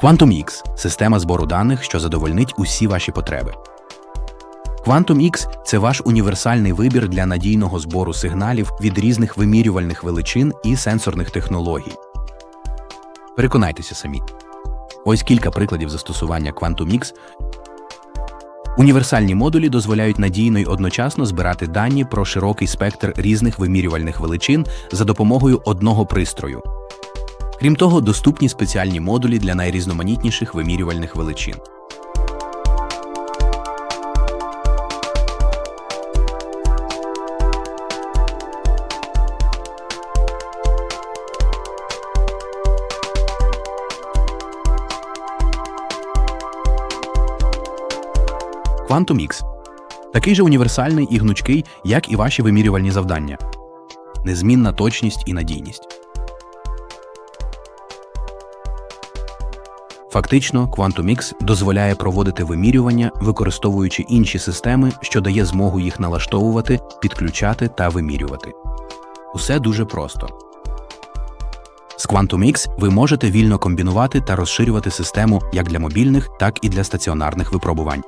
Quantum X – система збору даних, що задовольнить усі ваші потреби. Quantum X – це ваш універсальний вибір для надійного збору сигналів від різних вимірювальних величин і сенсорних технологій. Переконайтеся самі. Ось кілька прикладів застосування Quantum X. Універсальні модулі дозволяють надійно й одночасно збирати дані про широкий спектр різних вимірювальних величин за допомогою одного пристрою. Крім того, доступні спеціальні модулі для найрізноманітніших вимірювальних величин. Quantum X – такий же універсальний і гнучкий, як і ваші вимірювальні завдання. Незмінна точність і надійність. Фактично, Quantum X дозволяє проводити вимірювання, використовуючи інші системи, що дає змогу їх налаштовувати, підключати та вимірювати. Усе дуже просто. З Quantum X ви можете вільно комбінувати та розширювати систему як для мобільних, так і для стаціонарних випробувань.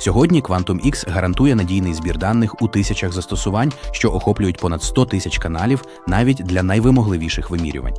Сьогодні Quantum X гарантує надійний збір даних у тисячах застосувань, що охоплюють понад 100 тисяч каналів навіть для найвимогливіших вимірювань.